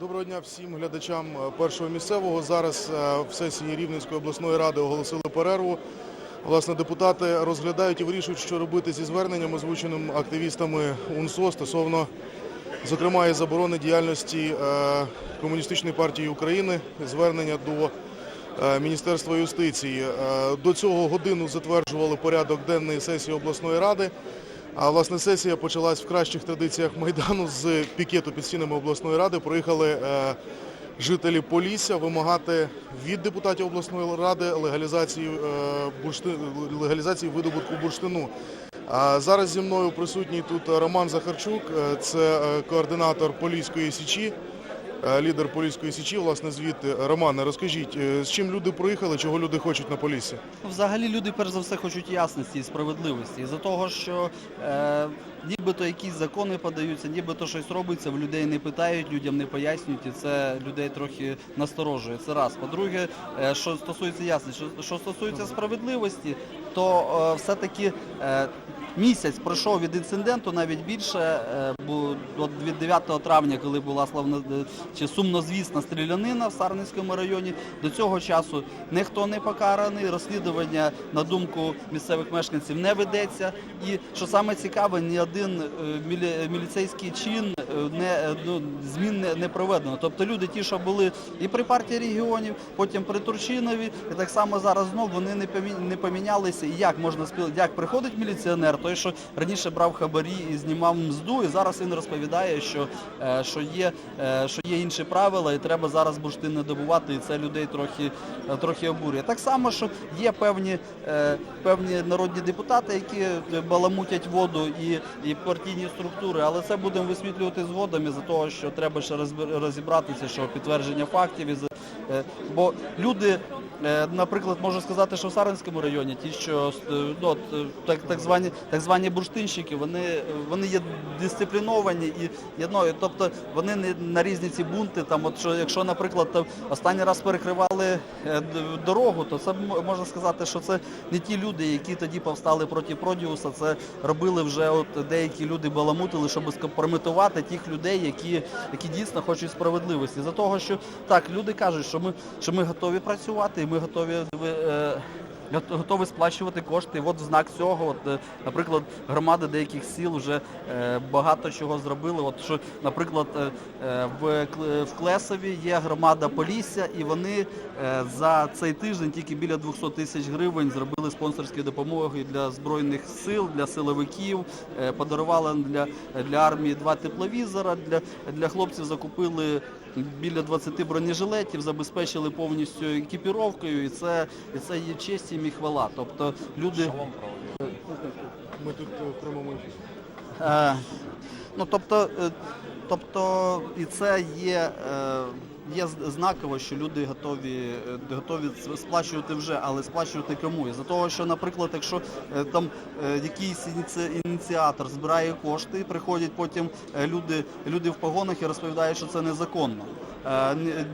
Доброго дня всім глядачам е, першого місцевого. Зараз е, в сесії Рівненської обласної ради оголосили перерву. Власне, депутати розглядають і вирішують, що робити зі зверненням, озвученим активістами УНСО стосовно, зокрема, і заборони діяльності е, Комуністичної партії України, звернення до Міністерства юстиції. До цього годину затверджували порядок денний сесії обласної ради. А власне сесія почалась в кращих традиціях майдану з пікету під стінами обласної ради. Проїхали е, жителі Полісся вимагати від депутатів обласної ради легалізації е, буршти... легалізації видобутку бурштину. А зараз зі мною присутній тут Роман Захарчук, е, це координатор Поліської січі, лідер Поліської січі. Власне, звідти Романе, розкажіть, е, з чим люди приїхали, чого люди хочуть на Поліссі? Ну, Взагалі люди перш за все хочуть ясності і справедливості. Із-за того, що е, нібито якісь закони подаються, нібито щось робиться, в людей не питають, людям не пояснюють, і це людей трохи насторожує. Це раз. По-друге, е, що стосується ясності, що, що стосується справедливості, то е, все-таки е, місяць пройшов від інциденту, навіть більше, е, бо від 9 травня, коли була славно чи сумнозвісна стрілянина в Сарненському районі, до цього часу ніхто не покараний, розслідування на думку місцевих мешканців не ведеться. І що саме цікаве, ні один е, мілі- міліцейський чин е, не е, ну, змін не, не проведено. Тобто люди, ті, що були і при партії регіонів, потім при Турчинові, і так само зараз знов вони не помі- не помінялися. І як можна спіл... як приходить міліціонер, той, що раніше брав хабарі і знімав мзду, і зараз він розповідає, що, е, що є е, що є інші правила, і треба зараз бурштин добувати, і це людей трохи, е, трохи обурює. Так само, що є певні, певні народні депутати, які баламутять воду і, і партійні структури, але це будемо висвітлювати згодом із-за того, що треба ще розібратися, що підтвердження фактів, бо люди. Е, Наприклад, можу сказати, що в Сарненському районі ті, що е, ну, е, так, так звані так звані бурштинщики, вони, вони є дисципліновані і єдною. Тобто вони не на різні ці бунти. Там, от що, якщо, наприклад, там останній раз перекривали дорогу, то це можна сказати, що це не ті люди, які тоді повстали проти Продіуса. Це робили вже от деякі люди баламутили, щоб скомпрометувати тих людей, які, які дійсно хочуть справедливості. За того, що так люди кажуть, що ми що ми готові працювати, ми готові е, готові сплачувати кошти. От в знак цього, от, е, наприклад, громади деяких сіл вже е, багато чого зробили. От що, наприклад, е, в, Клесові є громада Полісся, і вони за цей тиждень тільки біля 200 тисяч гривень зробили спонсорські допомоги для збройних сил, для силовиків, подарували для, для армії два тепловізора. Для, для хлопців закупили біля 20 бронежилетів, забезпечили повністю екіпіровкою, і це, і це є честь і хвала. Тобто люди. Ми тут е, в прямому. Е, ну, тобто, е, тобто, і це є, є знаково, що люди готові, е, готові сплачувати вже, але сплачувати кому? Із-за того, що, наприклад, якщо е, там е, якийсь ініці- ініціатор збирає кошти, приходять потім люди, люди в погонах і розповідають, що це незаконно.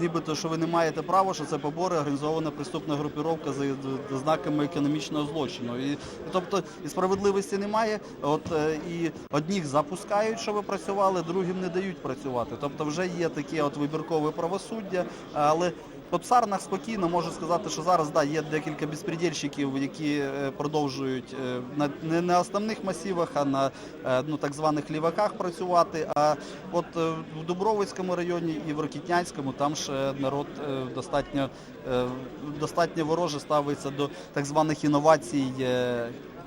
Нібито, що ви не маєте права, що це побори, організована преступна групіровка за знаками економічного злочину. І тобто і справедливості немає. От і одних запускають, щоб працювали, другим не дають працювати. Тобто вже є таке от вибіркове правосуддя, але. От в Сарнах спокійно можу сказати, що зараз да, є декілька безпредельщиків, які е, продовжують е, на не на основних масивах, а на е, ну, так званих ліваках працювати. А от в Дубровицькому районі і в Рокітнянському там ще народ достатньо, достатньо вороже ставиться до так званих інновацій.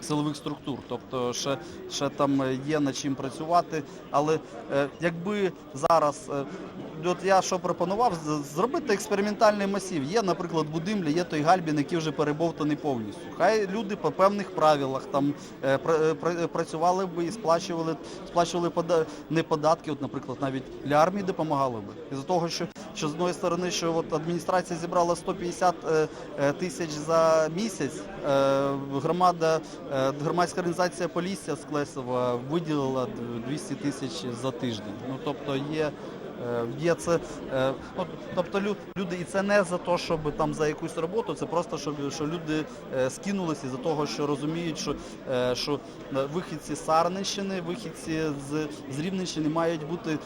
Силових структур, тобто ще, ще там є над чим працювати. Але е, якби зараз, от я що пропонував, зробити експериментальний масив. Є, наприклад, Будимля, є той Гальбін, який вже перебовтаний повністю. Хай люди по певних правилах там е, пра- е, працювали би і сплачували, сплачували пода- не податки, от, наприклад, навіть для армії допомагали би. Із-за того, що, що з одної сторони, що от адміністрація зібрала 150 е, е, тисяч за місяць, е, громада, е, громадська організація Полісся з Клесова виділила 200 тисяч за тиждень. Ну тобто є Е, Є це, е, ну, тобто люди, і це не за те, щоб там за якусь роботу, це просто щоб що люди е, скинулися за того, що розуміють, що, е, що е, вихідці з Сарненщини, вихідці з, з Рівненщини мають бути,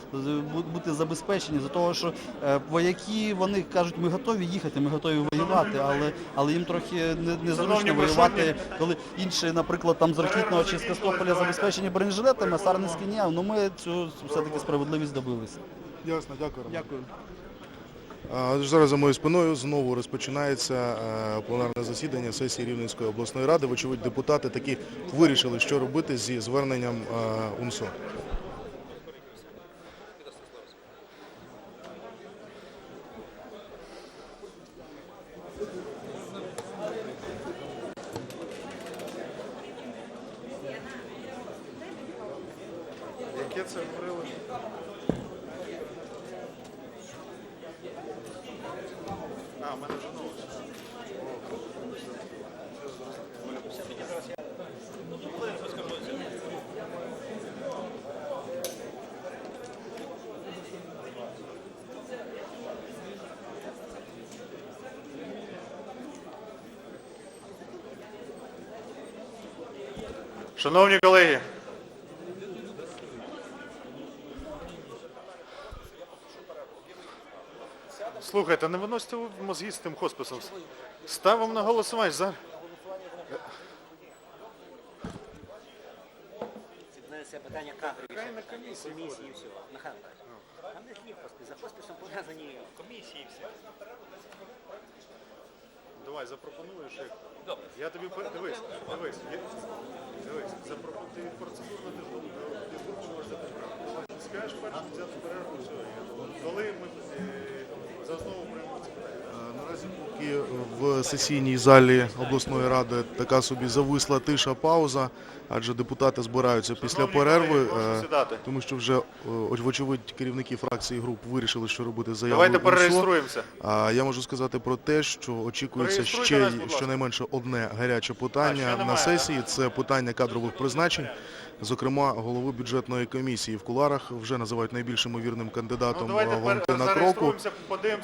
бути забезпечені за того, що е, вояки вони кажуть, ми готові їхати, ми готові воювати, але, але їм трохи не, незручно воювати, коли інші, наприклад, там з Рахітного чи з Костополя забезпечені бронежилетами, а Сарненські ні. Ну ми цю все-таки справедливість добилися. Ясно, дякую. Дякую. А, Зараз за моєю спиною знову розпочинається е, пленарне засідання сесії Рівненської обласної ради. Вочевидь, депутати таки вирішили, що робити зі зверненням е, УНСО. Яке це говорили? А, в мене вже новості. Шановні колеги, слухайте, не виносьте ви мозги з тим хосписом. Ставимо на голосування. За... Це питання кадрові. Комісії і все. Михайло Там не є хоспис. За хосписом пов'язані комісії і все. Давай, запропонуєш як. Я тобі дивись, дивись, є- дивись, запропонуй ти процедурно ти ж ти ж можеш взяти перерву. Скажеш першим взяти перерву, все. Коли ми е, за основу приймемо це питання. Е, Наразі поки в сесійній залі обласної ради така собі зависла тиша пауза, адже депутати збираються після перерви, е, тому що вже е, вочевидь керівники фракцій груп вирішили, що робити з заявою. Давайте перереєструємося. А я можу сказати про те, що очікується ще й щонайменше одне гаряче питання на сесії. Це питання кадрових призначень, зокрема голову бюджетної комісії в куларах вже називають найбільш ймовірним кандидатом ну, Валентина Кроку.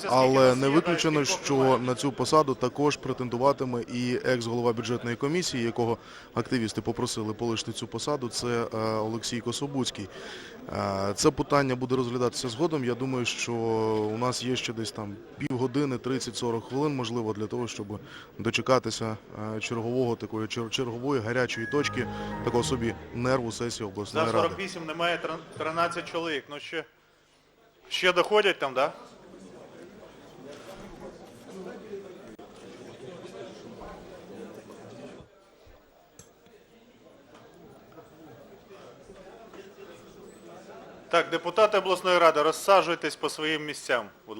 Але не виключено, що на цю посаду також претендуватиме і екс-голова бюджетної комісії, якого активісти попросили полишити цю посаду. Це е, Олексій Кособуцький. Е, Це питання буде розглядатися згодом. Я думаю, що у нас є ще десь там півгодини, 30-40 хвилин, можливо, для того, щоб дочекатися е, чергового такої чергової гарячої точки, такого собі нерву сесії обласної ради. 48 немає 13 чоловік. Ну ще, ще доходять там, да? Так, депутати обласної ради, розсаджуйтесь по своїм місцям, будь ласка.